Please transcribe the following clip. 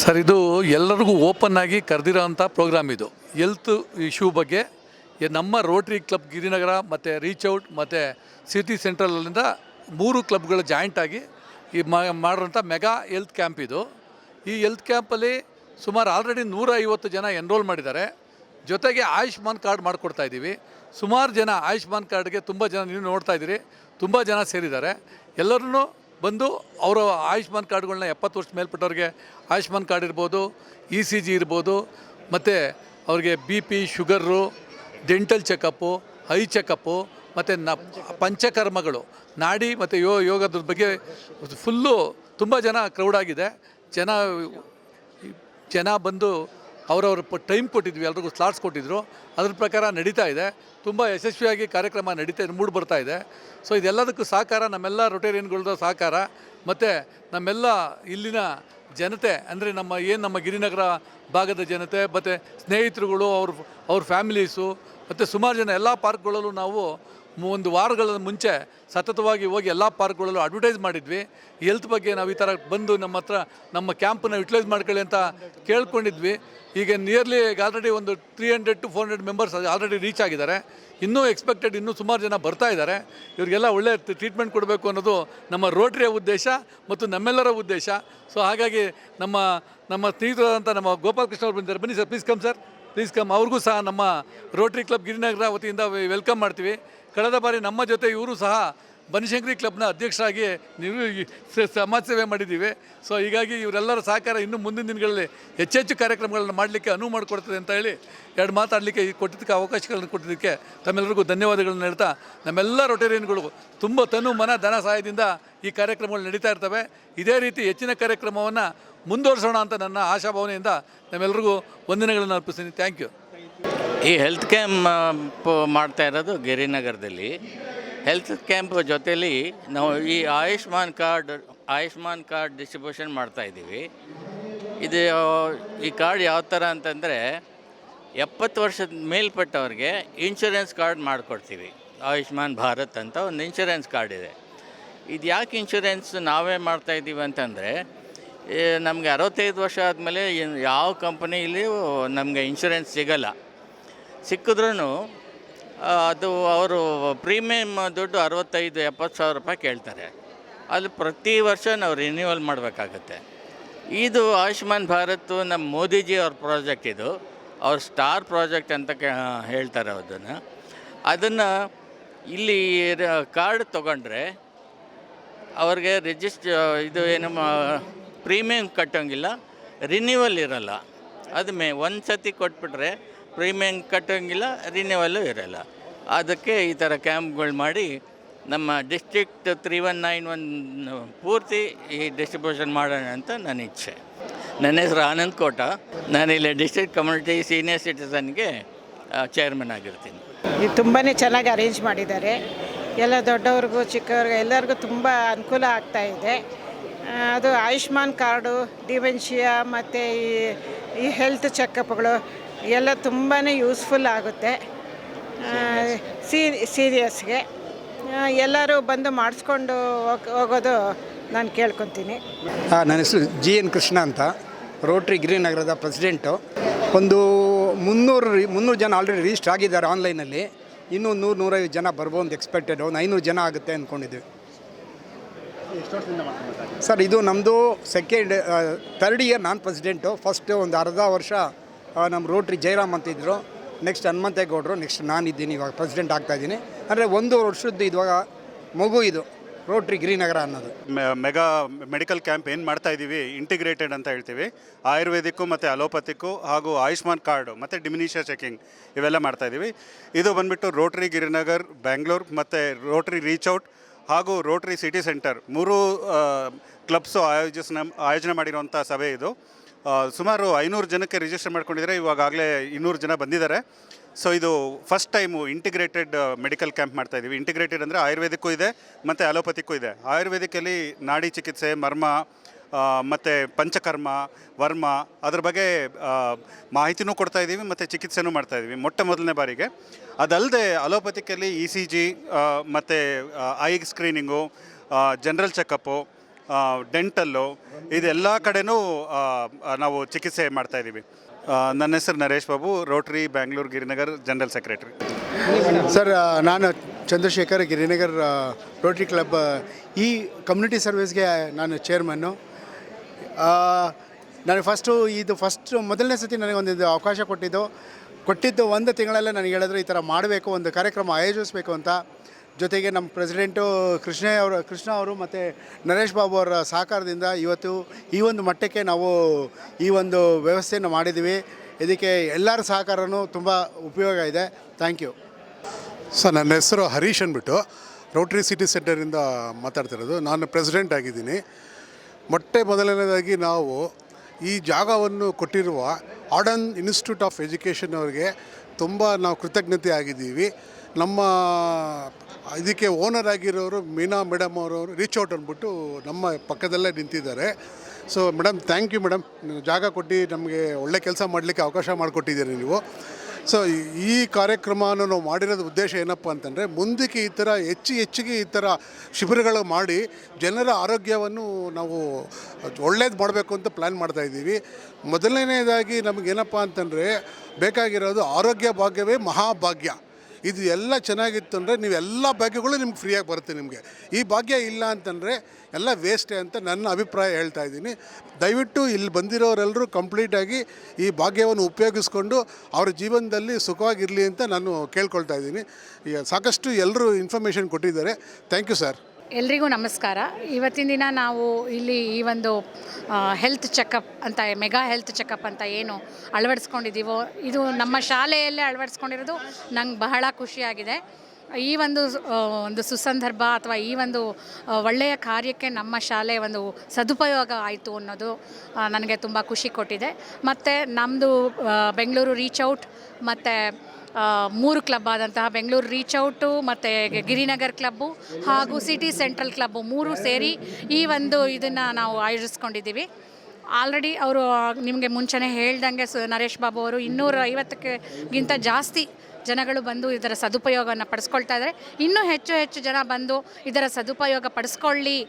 Sir, ಇದು ಎಲ್ಲರಿಗೂ open ಆಗಿ ಕರೆದಿರೋಂಥ ಪ್ರೋಗ್ರಾಮ್ ಇದು. ಹೆಲ್ತ್ ಇಶ್ಯೂ ಬಗ್ಗೆ ನಮ್ಮ ರೋಟ್ರಿ ಕ್ಲಬ್ ಗಿರಿನಗರ ಮತ್ತು ರೀಚ್ ಔಟ್ ಮತ್ತು ಸಿಟಿ ಸೆಂಟ್ರಲಿಂದ ಮೂರು ಕ್ಲಬ್ಗಳು ಜಾಯಿಂಟ್ ಆಗಿ ಈ ಮಾಡಿರೋಂಥ ಮೆಗಾ ಹೆಲ್ತ್ ಕ್ಯಾಂಪ್ ಇದು. ಈ ಹೆಲ್ತ್ ಕ್ಯಾಂಪಲ್ಲಿ ಸುಮಾರು ಆಲ್ರೆಡಿ ನೂರ ಐವತ್ತು ಜನ ಎನ್ರೋಲ್ ಮಾಡಿದ್ದಾರೆ. ಜೊತೆಗೆ ಆಯುಷ್ಮಾನ್ ಕಾರ್ಡ್ ಮಾಡಿಕೊಡ್ತಾ ಇದ್ದೀವಿ. ಸುಮಾರು ಜನ ಆಯುಷ್ಮಾನ್ ಕಾರ್ಡ್ಗೆ ತುಂಬ ಜನ ನೀವು ನೋಡ್ತಾ ಇದ್ದೀರಿ. ತುಂಬ ಜನ ಸೇರಿದ್ದಾರೆ. ಎಲ್ಲರೂ ಬಂದು ಅವರು ಆಯುಷ್ಮಾನ್ ಕಾರ್ಡ್ಗಳನ್ನ ಎಪ್ಪತ್ತು ವರ್ಷ ಮೇಲ್ಪಟ್ಟವ್ರಿಗೆ ಆಯುಷ್ಮಾನ್ ಕಾರ್ಡ್ ಇರ್ಬೋದು, ಇ ಸಿ ಜಿ ಇರ್ಬೋದು, ಮತ್ತು ಅವ್ರಿಗೆ B P, sugar, dental checkup, eye checkup, ಮತ್ತು ನ ಪಂಚಕರ್ಮಗಳು, ನಾಡಿ ಮತ್ತು ಯೋ ಯೋಗದ ಬಗ್ಗೆ ಫುಲ್ಲು ತುಂಬ ಜನ ಕ್ರೌಡಾಗಿದೆ ಜನ ಜನ ಬಂದು ಅವರವ್ರ ಟೈಮ್ ಕೊಟ್ಟಿದ್ವಿ, ಎಲ್ರಿಗೂ ಸ್ಲಾಟ್ಸ್ ಕೊಟ್ಟಿದ್ರು. ಅದ್ರ ಪ್ರಕಾರ ನಡೀತಾ ಇದೆ. ತುಂಬ ಯಶಸ್ವಿಯಾಗಿ ಕಾರ್ಯಕ್ರಮ ನಡೀತಾ ಇದೆ, ಮೂಡ್ ಬರ್ತಾ ಇದೆ. ಸೊ ಇದೆಲ್ಲದಕ್ಕೂ ಸಹಕಾರ ನಮ್ಮೆಲ್ಲ ರೊಟೇರಿಯನ್ಗಳದ್ದು ಸಹಕಾರ ಮತ್ತು ನಮ್ಮೆಲ್ಲ ಇಲ್ಲಿನ ಜನತೆ, ಅಂದರೆ ನಮ್ಮ ಏನು ನಮ್ಮ ಗಿರಿನಗರ ಭಾಗದ ಜನತೆ, ಮತ್ತು ಸ್ನೇಹಿತರುಗಳು, ಅವ್ರ ಅವ್ರ ಫ್ಯಾಮಿಲೀಸು ಮತ್ತು ಸುಮಾರು ಜನ ಎಲ್ಲ ಪಾರ್ಕ್ಗಳಲ್ಲೂ ನಾವು ಒಂದು ವಾರಗಳ ಮುಂಚೆ ಸತತವಾಗಿ ಹೋಗಿ ಎಲ್ಲ ಪಾರ್ಕ್ಗಳಲ್ಲೂ ಅಡ್ವರ್ಟೈಸ್ ಮಾಡಿದ್ವಿ. ಹೆಲ್ತ್ ಬಗ್ಗೆ ನಾವು ಈ ಥರ ಬಂದು ನಮ್ಮ ಹತ್ರ ನಮ್ಮ ಕ್ಯಾಂಪನ್ನು ಯುಟಿಲೈಸ್ ಮಾಡ್ಕೊಳ್ಳಿ ಅಂತ ಕೇಳ್ಕೊಂಡಿದ್ವಿ. ಈಗ ನಿಯರ್ಲಿ ಆಲ್ರೆಡಿ ಒಂದು three hundred to four hundred members already reach ಆಗಿದ್ದಾರೆ. ಇನ್ನೂ ಎಕ್ಸ್ಪೆಕ್ಟೆಡ್ ಇನ್ನೂ ಸುಮಾರು ಜನ ಬರ್ತಾ ಇದ್ದಾರೆ. ಇವರಿಗೆಲ್ಲ ಒಳ್ಳೆ ಟ್ರೀಟ್ಮೆಂಟ್ ಕೊಡಬೇಕು ಅನ್ನೋದು ನಮ್ಮ ರೋಟ್ರಿಯ ಉದ್ದೇಶ ಮತ್ತು ನಮ್ಮೆಲ್ಲರ ಉದ್ದೇಶ. ಸೊ ಹಾಗಾಗಿ ನಮ್ಮ ನಮ್ಮ ಸ್ನೇಹಿತರಾದಂಥ ನಮ್ಮ ಗೋಪಾಲಕೃಷ್ಣ ಅವರು ಬಂದಿದ್ದಾರೆ. ಬನ್ನಿ sir please come sir please come ಅವ್ರಿಗೂ ಸಹ ನಮ್ಮ ರೋಟ್ರಿ ಕ್ಲಬ್ ಗಿರಿನಗರ ವತಿಯಿಂದ ವೆಲ್ಕಮ್ ಮಾಡ್ತೀವಿ. ಕಳೆದ ಬಾರಿ ನಮ್ಮ ಜೊತೆ ಇವರು ಸಹ ಬನಶಂಕರಿ ಕ್ಲಬ್ನ ಅಧ್ಯಕ್ಷರಾಗಿ ನೀವು ಸಮಾಜ ಸೇವೆ ಮಾಡಿದ್ದೀವಿ. ಸೊ ಹೀಗಾಗಿ ಇವರೆಲ್ಲರ ಸಹಕಾರ ಇನ್ನು ಮುಂದಿನ ದಿನಗಳಲ್ಲಿ ಹೆಚ್ಚೆಚ್ಚು ಕಾರ್ಯಕ್ರಮಗಳನ್ನು ಮಾಡಲಿಕ್ಕೆ ಅನುವು ಮಾಡಿಕೊಡ್ತದೆ ಅಂತ ಹೇಳಿ ಎರಡು ಮಾತಾಡಲಿಕ್ಕೆ ಈ ಕೊಟ್ಟಿದ್ದಕ್ಕೆ ಅವಕಾಶಗಳನ್ನು ಕೊಟ್ಟಿದ್ದಕ್ಕೆ ತಮ್ಮೆಲ್ಲರಿಗೂ ಧನ್ಯವಾದಗಳನ್ನು ಹೇಳ್ತಾ ನಮ್ಮೆಲ್ಲ ರೊಟೇರಿಯನ್ಗಳು ತುಂಬ ತನು ಮನ ಧನ ಸಹಾಯದಿಂದ ಈ ಕಾರ್ಯಕ್ರಮಗಳು ನಡೀತಾ ಇರ್ತವೆ. ಇದೇ ರೀತಿ ಹೆಚ್ಚಿನ ಕಾರ್ಯಕ್ರಮವನ್ನು ಮುಂದುವರಿಸೋಣ ಅಂತ ನನ್ನ ಆಶಾಭಾವನೆಯಿಂದ ನಮ್ಮೆಲ್ಲರಿಗೂ ವಂದನೆಗಳನ್ನು ಅರ್ಪಿಸ್ತೀನಿ. ಥ್ಯಾಂಕ್ ಯು ಈ ಹೆಲ್ತ್ ಕ್ಯಾಂಪ್ ಮಾಡ್ತಾ ಇರೋದು ಗಿರಿನಗರದಲ್ಲಿ. ಹೆಲ್ತ್ ಕ್ಯಾಂಪ್ ಜೊತೆಯಲ್ಲಿ ನಾವು ಈ Ayushman card Ayushman card distribution ಮಾಡ್ತಾ ಇದ್ದೀವಿ. ಇದು, ಈ ಕಾರ್ಡ್ ಯಾವ ಥರ ಅಂತಂದರೆ ಎಪ್ಪತ್ತು ವರ್ಷದ ಮೇಲ್ಪಟ್ಟವ್ರಿಗೆ ಇನ್ಶೂರೆನ್ಸ್ ಕಾರ್ಡ್ ಮಾಡಿಕೊಡ್ತೀವಿ. ಆಯುಷ್ಮಾನ್ ಭಾರತ್ ಅಂತ ಒಂದು ಇನ್ಶೂರೆನ್ಸ್ ಕಾರ್ಡ್ ಇದೆ. ಇದು ಯಾಕೆ ಇನ್ಶೂರೆನ್ಸ್ ನಾವೇ ಮಾಡ್ತಾ ಇದ್ದೀವಿ ಅಂತಂದರೆ ನಮಗೆ ಅರವತ್ತೈದು ವರ್ಷ ಆದಮೇಲೆ ಯಾವ ಕಂಪನಿಯಲ್ಲಿ ನಮಗೆ ಇನ್ಶೂರೆನ್ಸ್ ಸಿಗಲ್ಲ. ಸಿಕ್ಕಿದ್ರೂ ಅದು ಅವರು ಪ್ರೀಮಿಯಮ್ ದುಡ್ಡು ಅರವತ್ತೈದು, ಎಪ್ಪತ್ತು ಸಾವಿರ ರೂಪಾಯಿ ಕೇಳ್ತಾರೆ. ಅದು ಪ್ರತಿ ವರ್ಷ ನಾವು ರಿನ್ಯೂವಲ್ ಮಾಡಬೇಕಾಗತ್ತೆ. ಇದು ಆಯುಷ್ಮಾನ್ ಭಾರತ್, ನಮ್ಮ ಮೋದಿಜಿ ಅವ್ರ ಪ್ರಾಜೆಕ್ಟ್ ಇದು. ಅವ್ರ ಸ್ಟಾರ್ ಪ್ರಾಜೆಕ್ಟ್ ಅಂತ ಹೇಳ್ತಾರೆ ಅದನ್ನು ಅದನ್ನು ಇಲ್ಲಿ ಕಾರ್ಡ್ ತೊಗೊಂಡ್ರೆ, ಅವ್ರಿಗೆ ರಿಜಿಸ್ಟ್ ಇದು ಏನು ಪ್ರೀಮಿಯಂ ಕಟ್ಟೋಂಗಿಲ್ಲ ರಿನ್ಯೂವಲ್ ಇರಲ್ಲ. ಅದು ಮೇ ಒಂದು ಸತಿ ಕೊಟ್ಬಿಟ್ರೆ ಪ್ರೀಮಿಯಂ ಕಟ್ಟೋಂಗಿಲ್ಲ ರಿನ್ಯೂವಲ್ಲೂ ಇರಲ್ಲ. ಅದಕ್ಕೆ ಈ ಥರ ಕ್ಯಾಂಪ್ಗಳು ಮಾಡಿ ನಮ್ಮ district three one nine one ಪೂರ್ತಿ ಈ ಡಿಸ್ಟ್ರಿಬ್ಯೂಷನ್ ಮಾಡೋಣ ಅಂತ ನನ್ನ ಇಚ್ಛೆ. ನನ್ನ ಹೆಸರು ಆನಂದ್ ಕೋಟ. ಇಲ್ಲಿ ಡಿಸ್ಟ್ರಿಕ್ಟ್ ಕಮ್ಯುನಿಟಿ ಸೀನಿಯರ್ ಸಿಟಿಸನ್ಗೆ ಚೇರ್ಮನ್ ಆಗಿರ್ತೀನಿ. ಇದು ತುಂಬಾ ಚೆನ್ನಾಗಿ ಅರೇಂಜ್ ಮಾಡಿದ್ದಾರೆ. ಎಲ್ಲ ದೊಡ್ಡವ್ರಿಗೂ, ಚಿಕ್ಕವ್ರಿಗೂ, ಎಲ್ಲರಿಗೂ ತುಂಬ ಅನುಕೂಲ ಆಗ್ತಾ ಇದೆ. ಅದು ಆಯುಷ್ಮಾನ್ ಕಾರ್ಡು, ಡಿಮೆನ್ಷಿಯಾ ಮತ್ತು ಈ ಈ ಹೆಲ್ತ್ ಚೆಕಪ್ಗಳು ಎಲ್ಲ ತುಂಬಾ ಯೂಸ್ಫುಲ್ ಆಗುತ್ತೆ. ಸೀ ಸೀರಿಯಸ್ಗೆ. ಎಲ್ಲರೂ ಬಂದು ಮಾಡಿಸ್ಕೊಂಡು ಹೋಗ್, ಹೋಗೋದು ನಾನು ಕೇಳ್ಕೊತೀನಿ. ಹಾಂ ನನ್ನ ಹೆಸರು ಜಿ ಎನ್ ಕೃಷ್ಣ ಅಂತ. ರೋಟ್ರಿ ಗಿರಿನಗರದ ಪ್ರೆಸಿಡೆಂಟು ಒಂದು ಮುನ್ನೂರು ಮುನ್ನೂರು ಜನ ಆಲ್ರೆಡಿ ರಿಜಿಸ್ಟರ್ ಆಗಿದ್ದಾರೆ ಆನ್ಲೈನಲ್ಲಿ ಇನ್ನೂ ನೂರು, ನೂರೈವತ್ತು ಜನ ಬರ್ಬೋದು ಎಕ್ಸ್ಪೆಕ್ಟೆಡ್ ಒಂದು ಐನೂರು ಜನ ಆಗುತ್ತೆ ಅಂದ್ಕೊಂಡಿದ್ವಿ ಸರ್, ಇದು ನಮ್ಮದು ಸೆಕೆಂಡ್ ಥರ್ಡ್ ಇಯರ್ ನಾನು ಪ್ರೆಸಿಡೆಂಟು ಫಸ್ಟ್ ಒಂದು ಅರ್ಧ ವರ್ಷ ನಮ್ಮ ರೋಟ್ರಿ ಜಯರಾಮ್ ಅಂತ ಇದ್ದರು ನೆಕ್ಸ್ಟ್ ಹನುಮಂತೇಗೌಡರು ನೆಕ್ಸ್ಟ್ ನಾನಿದ್ದೀನಿ, ಇವಾಗ ಪ್ರೆಸಿಡೆಂಟ್ ಆಗ್ತಾಯಿದ್ದೀನಿ ಅಂದರೆ ಒಂದು ವರ್ಷದ್ದು ಇವಾಗ ಮಗು ಇದು, ರೋಟ್ರಿ ಗಿರಿನಗರ ಅನ್ನೋದು. ಮೆಗಾ ಮೆಡಿಕಲ್ ಕ್ಯಾಂಪ್ ಏನು ಮಾಡ್ತಾ ಇದ್ದೀವಿ ಇಂಟಿಗ್ರೇಟೆಡ್ ಅಂತ ಹೇಳ್ತೀವಿ. ಆಯುರ್ವೇದಿಕ್ಕು ಮತ್ತು ಅಲೋಪತಿಕ್ಕು ಹಾಗೂ ಆಯುಷ್ಮಾನ್ ಕಾರ್ಡು ಮತ್ತು ಡಿಮಿನಿಷಿಯಾ ಚೆಕಿಂಗ್ ಇವೆಲ್ಲ ಮಾಡ್ತಾ ಇದ್ದೀವಿ ಇದು ಬಂದ್ಬಿಟ್ಟು ರೋಟ್ರಿ ಗಿರಿನಗರ್, ಬ್ಯಾಂಗ್ಳೂರ್ ಮತ್ತು ರೋಟ್ರಿ ರೀಚ್ ಔಟ್ ಹಾಗೂ ರೋಟ್ರಿ ಸಿಟಿ ಸೆಂಟರ್ ಮೂರು ಕ್ಲಬ್ಸು ಆಯೋಜಿಸ ಆಯೋಜನೆ ಮಾಡಿರುವಂಥ ಸಭೆ ಇದು. ಸುಮಾರು ಐನೂರು ಜನಕ್ಕೆ ರಿಜಿಸ್ಟರ್ ಮಾಡ್ಕೊಂಡಿದ್ದಾರೆ. ಇವಾಗಾಗಲೇ ಇನ್ನೂರು ಜನ ಬಂದಿದ್ದಾರೆ. ಸೊ ಇದು first time integrated medical camp ಮಾಡ್ತಾ ಇದ್ದೀವಿ ಇಂಟಿಗ್ರೇಟೆಡ್ ಅಂದರೆ ಆಯುರ್ವೇದಿಕ್ಕೂ ಇದೆ, ಮತ್ತು ಅಲೋಪತಿಕ್ಕೂ ಇದೆ. ಆಯುರ್ವೇದಿಕಲ್ಲಿ ನಾಡಿ ಚಿಕಿತ್ಸೆ, ಮರ್ಮ ಮತ್ತು ಪಂಚಕರ್ಮ, ವರ್ಮ, ಅದ್ರ ಬಗ್ಗೆ ಮಾಹಿತಿನೂ ಕೊಡ್ತಾ ಇದ್ದೀವಿ ಮತ್ತು ಚಿಕಿತ್ಸೆನೂ ಮಾಡ್ತಾ ಇದ್ದೀವಿ ಮೊಟ್ಟ ಮೊದಲನೇ ಬಾರಿಗೆ. ಅದಲ್ಲದೆ ಅಲೋಪತಿಕಲ್ಲಿ ಇ ಸಿ ಜಿ ಮತ್ತು eye screening general checkup dental, ಇದೆಲ್ಲ ಕಡೆನೂ ನಾವು ಚಿಕಿತ್ಸೆ ಮಾಡ್ತಾ ಇದ್ದೀವಿ. ನನ್ನ ಹೆಸರು Naresh Babu, Rotary, Bangalore, Girinagar, general secretary. Sir ನಾನು ಚಂದ್ರಶೇಖರ್, ಗಿರಿನಗರ್ ರೋಟರಿ ಕ್ಲಬ್ ಈ ಕಮ್ಯುನಿಟಿ ಸರ್ವಿಸ್ಗೆ ನಾನು ಚೇರ್ಮನ್ನು ನನಗೆ ಫಸ್ಟು ಇದು ಫಸ್ಟ್ ಮೊದಲನೇ ಸತಿ ನನಗೆ ಒಂದು ಅವಕಾಶ ಕೊಟ್ಟಿದ್ದು. ಕೊಟ್ಟಿದ್ದು ಒಂದು ತಿಂಗಳಲ್ಲೇ ನನಗೆ ಹೇಳಿದ್ರು ಈ ಥರ ಮಾಡಬೇಕು, ಒಂದು ಕಾರ್ಯಕ್ರಮ ಆಯೋಜಿಸಬೇಕು ಅಂತ. ಜೊತೆಗೆ ನಮ್ಮ ಪ್ರೆಸಿಡೆಂಟು ಕೃಷ್ಣ ಅವರು ಕೃಷ್ಣ ಅವರು ಮತ್ತು ನರೇಶ್ ಬಾಬು ಅವರ ಸಹಕಾರದಿಂದ ಇವತ್ತು ಈ ಒಂದು ಮಟ್ಟಕ್ಕೆ ನಾವು ಈ ಒಂದು ವ್ಯವಸ್ಥೆಯನ್ನು ಮಾಡಿದ್ದೀವಿ. ಇದಕ್ಕೆ ಎಲ್ಲರ ಸಹಕಾರನೂ ತುಂಬ ಉಪಯೋಗ ಇದೆ. Thank you. ಸರ್, ನನ್ನ ಹೆಸರು ಹರೀಶ್ ಅಂದ್ಬಿಟ್ಟು ರೋಟ್ರಿ ಸಿಟಿ ಸೆಂಟರಿಂದ ಮಾತಾಡ್ತಿರೋದು. ನಾನು ಪ್ರೆಸಿಡೆಂಟ್ ಆಗಿದ್ದೀನಿ. ಮೊಟ್ಟೆ ಮೊದಲನೇದಾಗಿ ನಾವು ಈ ಜಾಗವನ್ನು ಕೊಟ್ಟಿರುವ ಆಡನ್ ಇನ್ಸ್ಟಿಟ್ಯೂಟ್ ಆಫ್ ಎಜುಕೇಷನ್ ಅವರಿಗೆ ತುಂಬ ನಾವು ಕೃತಜ್ಞತೆ ಆಗಿದ್ದೀವಿ. ನಮ್ಮ ಇದಕ್ಕೆ ಓನರ್ ಆಗಿರೋರು ಮೀನಾ ಮೇಡಮ್ ಅವರು ರೀಚ್ ಔಟ್ ಅಂದ್ಬಿಟ್ಟು ನಮ್ಮ ಪಕ್ಕದಲ್ಲೇ ನಿಂತಿದ್ದಾರೆ. So madam thank you madam ಜಾಗ ಕೊಟ್ಟು ನಮಗೆ ಒಳ್ಳೆ ಕೆಲಸ ಮಾಡಲಿಕ್ಕೆ ಅವಕಾಶ ಮಾಡಿಕೊಟ್ಟಿದ್ದೀರಿ ನೀವು. ಸೊ ಈ ಕಾರ್ಯಕ್ರಮವನ್ನು ನಾವು ಮಾಡಿರೋದು ಉದ್ದೇಶ ಏನಪ್ಪ ಅಂತಂದರೆ, ಮುಂದಕ್ಕೆ ಈ ಥರ ಹೆಚ್ಚು ಹೆಚ್ಚಿಗೆ ಈ ಥರ ಶಿಬಿರಗಳು ಮಾಡಿ ಜನರ ಆರೋಗ್ಯವನ್ನು ನಾವು ಒಳ್ಳೇದು ಮಾಡಬೇಕು ಅಂತ ಪ್ಲ್ಯಾನ್ ಮಾಡ್ತಾ ಇದ್ದೀವಿ. ಮೊದಲನೇದಾಗಿ ನಮಗೇನಪ್ಪ ಅಂತಂದರೆ, ಬೇಕಾಗಿರೋದು ಆರೋಗ್ಯ ಭಾಗ್ಯವೇ ಮಹಾಭಾಗ್ಯ. ಇದು ಎಲ್ಲ ಚೆನ್ನಾಗಿತ್ತು ಅಂದರೆ ನೀವು ಎಲ್ಲ ಭಾಗ್ಯಗಳು ನಿಮ್ಗೆ ಫ್ರೀಯಾಗಿ ಬರುತ್ತೆ ನಿಮಗೆ. ಈ ಭಾಗ್ಯ ಇಲ್ಲ ಅಂತಂದರೆ ಎಲ್ಲ ವೇಸ್ಟೇ ಅಂತ ನನ್ನ ಅಭಿಪ್ರಾಯ ಹೇಳ್ತಾ ಇದ್ದೀನಿ. ದಯವಿಟ್ಟು ಇಲ್ಲಿ ಬಂದಿರೋರೆಲ್ಲರೂ ಕಂಪ್ಲೀಟಾಗಿ ಈ ಭಾಗ್ಯವನ್ನು ಉಪಯೋಗಿಸ್ಕೊಂಡು ಅವ್ರ ಜೀವನದಲ್ಲಿ ಸುಖವಾಗಿರಲಿ ಅಂತ ನಾನು ಕೇಳ್ಕೊಳ್ತಾ ಇದ್ದೀನಿ. ಸಾಕಷ್ಟು ಎಲ್ಲರೂ ಇನ್ಫಾರ್ಮೇಷನ್ ಕೊಟ್ಟಿದ್ದಾರೆ. ಥ್ಯಾಂಕ್ ಯು ಸರ್ ಎಲ್ರಿಗೂ ನಮಸ್ಕಾರ. ಇವತ್ತಿನ ದಿನ ನಾವು ಇಲ್ಲಿ ಈ ಒಂದು ಹೆಲ್ತ್ ಚೆಕಪ್ ಅಂತ ಮೆಗಾ ಹೆಲ್ತ್ ಚೆಕಪ್ ಅಂತ ಏನು ಅಳವಡಿಸ್ಕೊಂಡಿದ್ದೀವೋ, ಇದು ನಮ್ಮ ಶಾಲೆಯಲ್ಲೇ ಅಳವಡಿಸ್ಕೊಂಡಿರೋದು ನಂಗೆ ಬಹಳ ಖುಷಿಯಾಗಿದೆ. ಈ ಒಂದು ಒಂದು ಸುಸಂದರ್ಭ ಅಥವಾ ಈ ಒಂದು ಒಳ್ಳೆಯ ಕಾರ್ಯಕ್ಕೆ ನಮ್ಮ ಶಾಲೆ ಒಂದು ಸದುಪಯೋಗ ಆಯಿತು ಅನ್ನೋದು ನನಗೆ ತುಂಬ ಖುಷಿ ಕೊಟ್ಟಿದೆ. ಮತ್ತು ನಮ್ಮದು ಬೆಂಗಳೂರು ರೀಚ್ ಔಟ್ ಮತ್ತು ಮೂರು ಕ್ಲಬ್ ಆದಂತಹ ಬೆಂಗಳೂರು ರೀಚ್ ಔಟು ಮತ್ತು ಗಿರಿನಗರ್ ಕ್ಲಬ್ಬು ಹಾಗೂ ಸಿಟಿ ಸೆಂಟ್ರಲ್ ಕ್ಲಬ್ಬು ಮೂರು ಸೇರಿ ಈ ಒಂದು ಇದನ್ನು ನಾವು ಆಯೋಜಿಸ್ಕೊಂಡಿದ್ದೀವಿ. ಆಲ್ರೆಡಿ ಅವರು ನಿಮಗೆ ಮುಂಚೆನೇ ಹೇಳ್ದಂಗೆ ಸು, ನರೇಶ್ ಬಾಬು ಅವರು ಇನ್ನೂರ ಐವತ್ತಕ್ಕಿಂತ ಜಾಸ್ತಿ ಜನಗಳು ಬಂದು ಇದರ ಸದುಪಯೋಗವನ್ನು ಪಡಿಸ್ಕೊಳ್ತಾ ಇದ್ದಾರೆ ಇನ್ನೂ ಹೆಚ್ಚು ಹೆಚ್ಚು ಜನ ಬಂದು ಇದರ ಸದುಪಯೋಗ ಪಡಿಸ್ಕೊಳ್ಳಿ.